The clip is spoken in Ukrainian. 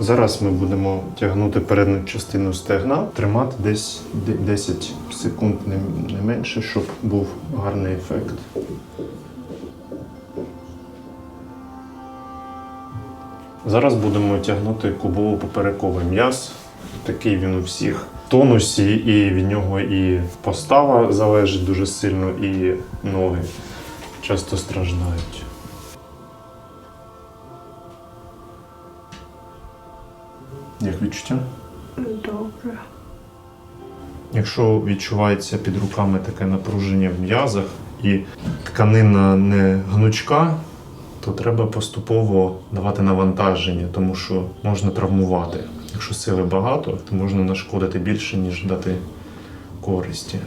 Зараз ми будемо тягнути передню частину стегна, тримати десь 10 секунд не, менше, щоб був гарний ефект. Зараз будемо тягнути кубово-поперековий м'яз. Такий він у всіх тонусі, і від нього і постава залежить дуже сильно, і ноги часто страждають. Як відчуття? Добре. Якщо відчувається під руками таке напруження в м'язах і тканина не гнучка, то треба поступово давати навантаження, тому що можна травмувати. Якщо сили багато, то можна нашкодити більше, ніж дати користі.